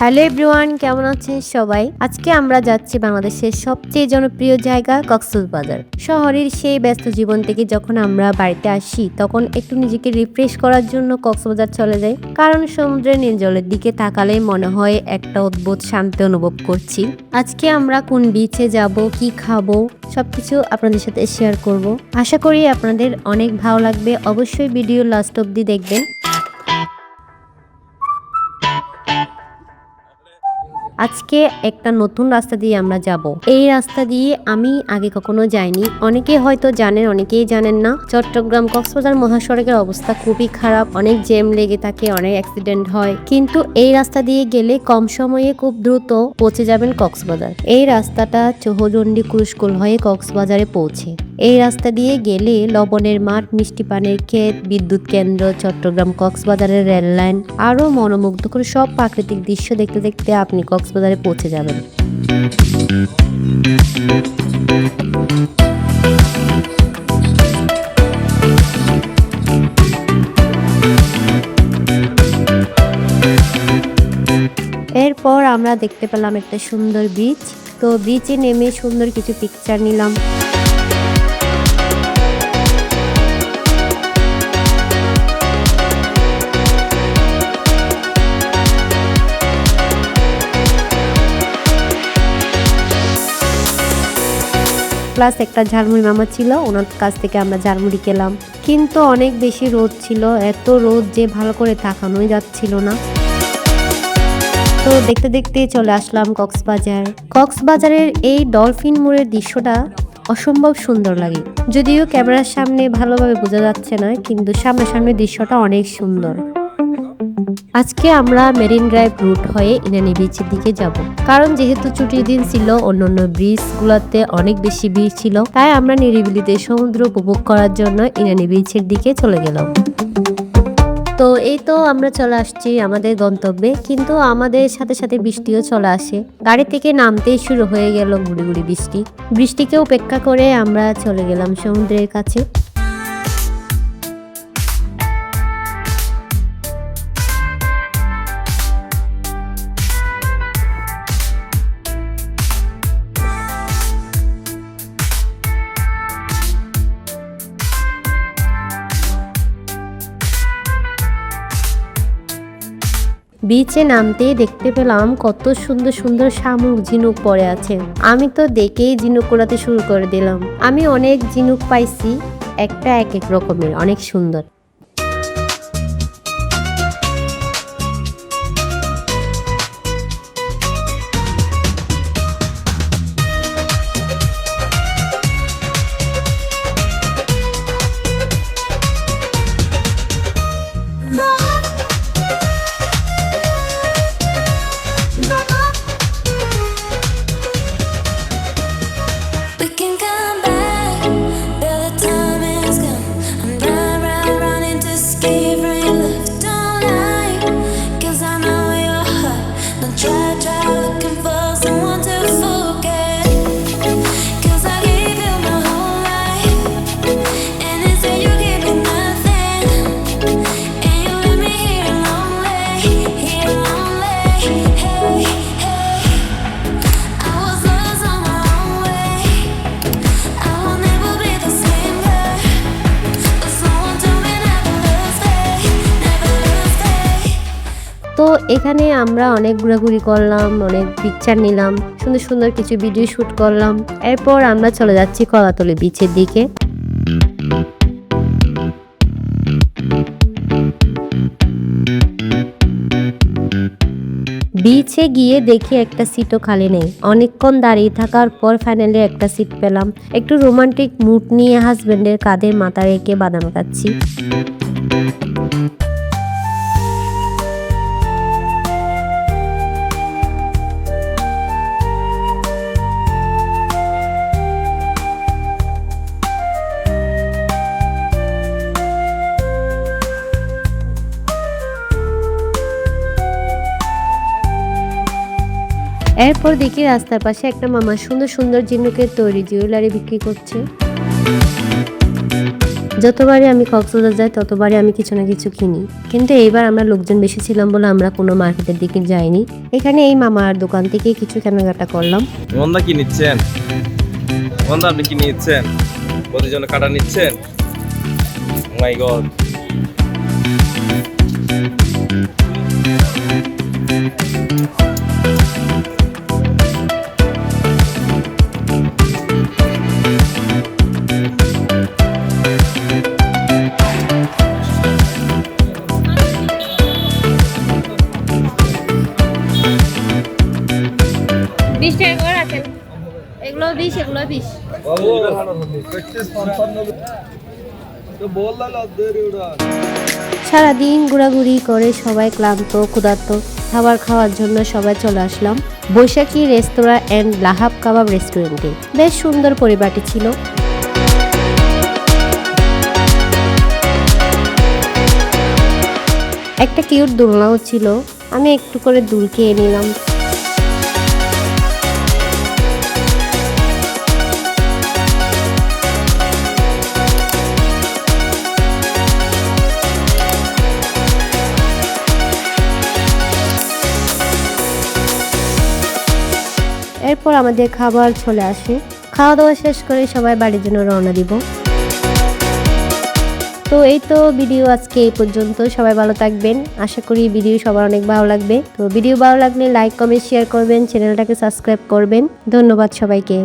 Hello everyone, কেমন আছেন সবাই? আজকে আমরা যাচ্ছি বাংলাদেশের সবচেয়ে জনপ্রিয় জায়গা কক্সবাজার। শহরের সেই ব্যস্ত জীবন থেকে যখন আমরা বাড়িতে আসি, তখন একটু নিজেকে রিফ্রেশ করার জন্য কক্সবাজার চলে যাই। কারণ সমুদ্রের নীল জলের দিকে তাকালে মনে হয় একটা অদ্ভুত শান্তি অনুভব করছি। আজকে আমরা কোন বিচে যাব, কি খাব, সবকিছু আপনাদের সাথে শেয়ার করব। আশা করি আপনাদের অনেক ভালো লাগবে। অবশ্যই ভিডিও লাস্ট অব্দি দেখবেন। আজকে একটা নতুন রাস্তা দিয়ে আমরা যাব। এই রাস্তা দিয়ে আমি আগে কখনো যাইনি। অনেকে হয়তো জানেন, অনেকেই জানেন না। চট্টগ্রাম কক্সবাজার মহাসড়কের অবস্থা খুবই খারাপ। অনেক জ্যাম লেগে থাকে, অনেক অ্যাক্সিডেন্ট হয়। কিন্তু এই রাস্তা দিয়ে গেলে কম সময়ে খুব দ্রুত পৌঁছে যাবেন কক্সবাজার। এই রাস্তাটা চৌহদণ্ডী কুরুশকুল হয়ে কক্সবাজারে পৌঁছে। এই রাস্তা দিয়ে গেলে লবণের মাঠ, মিষ্টি পানের ক্ষেত, বিদ্যুৎ কেন্দ্র, চট্টগ্রাম কক্সবাজারের রেল লাইন, আরও মনোমুগ্ধকর সব প্রাকৃতিক দৃশ্য দেখতে দেখতে আপনি কক্সবাজারে পৌঁছে যাবেন। এরপর আমরা দেখতে পেলাম একটা সুন্দর বিচ তো বিচে নেমে সুন্দর কিছু পিকচার নিলাম। প্লাস একটা ঝালমুড়ি মামা ছিল, ওনার কাছ থেকে আমরা ঝালমুড়ি খেলাম। কিন্তু অনেক বেশি রোদ ছিল, এত রোদ যে ভালো করে তাকানোই যাচ্ছিল না। তো দেখতে দেখতে চলে আসলাম কক্সবাজার। কক্সবাজারের এই ডলফিন মোড়ের দৃশ্যটা অসম্ভব সুন্দর লাগে। যদিও ক্যামেরার সামনে ভালোভাবে বোঝা যাচ্ছে না, কিন্তু সামনাসামনি দৃশ্যটা অনেক সুন্দর। আজকে আমরা মেরিন ড্রাইভ রুট হয়ে ইনানি বিচের দিকে যাব। কারণ যেহেতু ছুটির দিন ছিল, অন্যান্য ব্রিজগুলোতে অনেক বেশি ভিড় ছিল, তাই আমরা নিরিবিলিতে সমুদ্র উপভোগ করার জন্য ইনানি বিচের দিকে চলে গেলাম। তো এই তো আমরা চলে আসছি আমাদের গন্তব্যে, কিন্তু আমাদের সাথে সাথে বৃষ্টিও চলে আসে। গাড়ি থেকে নামতেই শুরু হয়ে গেল গুড়ি গুড়ি বৃষ্টি। বৃষ্টিকে উপেক্ষা করে আমরা চলে গেলাম সমুদ্রের কাছে। বিচে নামতে দেখতে পেলাম কত সুন্দর সুন্দর শামুক ঝিনুক পড়ে আছে। আমি তো দেখেই ঝিনুক কোড়াতে শুরু করে দিলাম। আমি অনেক ঝিনুক পাইছি, একটা এক এক রকমের, অনেক সুন্দর। তো এখানে আমরা অনেক ঘোরাঘুরি করলাম, অনেক পিকচার নিলাম, সুন্দর সুন্দর কিছু ভিডিও শুট করলাম। এরপর আমরা চলে যাচ্ছি কলাতলি বিচের দিকে। বিচে গিয়ে দেখি একটা সিটও খালি নেই। অনেকক্ষণ দাঁড়িয়ে থাকার পর ফাইনালি একটা সিট পেলাম। একটু রোমান্টিক মুড নিয়ে হাজবেন্ডের কাঁধের মাথা রেখে বাদাম খাচ্ছি। এরপর দেখি রাস্তার পাশে একটা মামা সুন্দর সুন্দর ঝিনুকের তৈরি জুয়েলারি বিক্রি করছে। যতবারই আমি কক্সবাজার যাই, ততবারই আমি কিছু না কিছু কিনি। কিন্তু এইবার আমরা লোকজন বেশি ছিলাম বলে আমরা কোনো মার্কেটের দিকে যাইনি। এখানে এই মামার দোকান থেকে কিছু কেনাকাটা করলাম। মন্দা কি নিচ্ছেন? মন্দা আপনি কি নিচ্ছেন? জন্য কাটা নিচ্ছেন? মাই গড সারাদিন ঘোরাঘুরি করে সবাই ক্লান্ত ক্ষুধার্ত। খাবার খাওয়ার জন্য সবাই চলে আসলাম বৈশাখী রেস্তোরাঁ অ্যান্ড লাহাব কাবাব রেস্টুরেন্টে। বেশ সুন্দর পরিবারটি ছিল। একটা কিউট দোলনাও ছিল। আমি একটু করে দুল খেয়ে নিলাম। এরপর আমাদের খাবার চলে আসে। খাওয়া দাওয়া শেষ করে সবাই বাড়ির জন্য রওনা দিব। তো এই তো ভিডিও আজকে এই পর্যন্ত। সবাই ভালো থাকবেন। আশা করি ভিডিও সবার অনেক ভালো লাগবে। তো ভিডিও ভালো লাগলে লাইক কমেন্ট শেয়ার করবেন। চ্যানেলটাকে সাবস্ক্রাইব করবেন। ধন্যবাদ সবাইকে।